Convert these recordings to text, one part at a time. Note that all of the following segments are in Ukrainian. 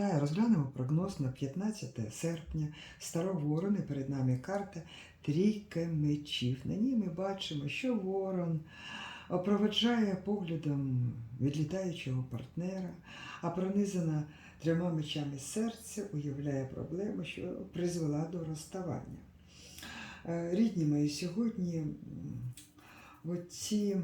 Та розглянемо прогноз на 15 серпня. Староворони перед нами карта Трійка мечів. На ній ми бачимо, що ворон проведжає поглядом відлітаючого партнера, а пронизана трьома мечами серця уявляє проблему, що призвела до розставання. Е, Рідні мої, сьогодні оці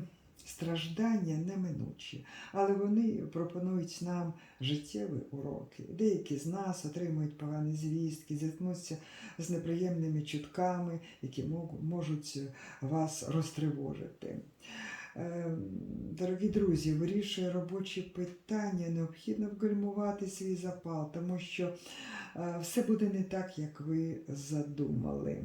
страждання неминучі, але вони пропонують нам життєві уроки. Деякі з нас отримують погані звістки, зіткнуться з неприємними чутками, які можуть вас розтривожити. Е, Дорогі друзі, вирішує робочі питання, необхідно вгальмувати свій запал, тому що е, все буде не так, як ви задумали.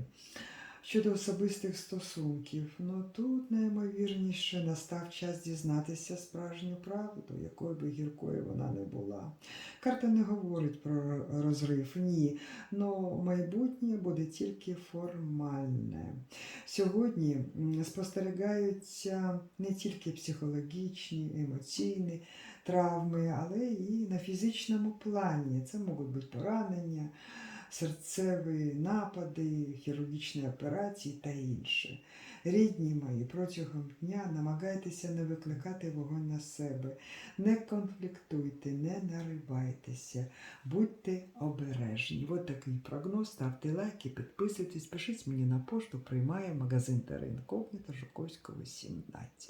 Щодо особистих стосунків, ну тут найімовірніше настав час дізнатися справжню правду, якою би гіркою вона не була. Карта не говорить про розрив, ні. Но майбутнє буде тільки формальне. Сьогодні спостерігаються не тільки психологічні, емоційні травми, але і на фізичному плані. Це можуть бути поранення, серцеві напади, хірургічні операції та інше. Рідні мої, протягом дня намагайтеся не викликати вогонь на себе, не конфліктуйте, не наривайтеся, будьте обережні. Ось такий прогноз. Ставте лайки, підписуйтесь, пишіть мені на пошту, приймає магазин Теренкогніта Жуковського, 17.